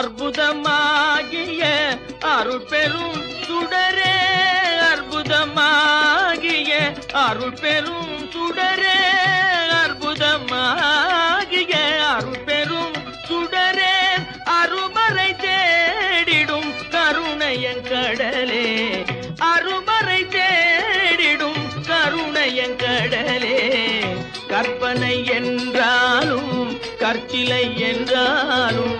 அற்புதமாகிய அருள் பெரும் சுடரே அற்புதமாகிய அருள் பெரும் சுடரே அற்புதமாகிய அருள் பெரும் சுடரே அருமறை தேடிடும் கருணையன் கடலே அருமறை தேடிடும் கருணையன் கடலே. கற்பனை என்றாலும் கற்சிலை என்றாலும்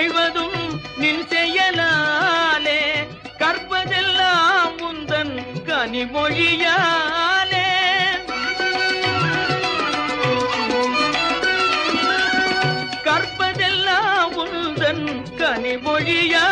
நிகழ்வதும் நின் செயலாலே கற்பதெல்லாம் முந்தன் கனிமொழியாலே. கற்பதெல்லாம் முந்தன் கனிமொழியா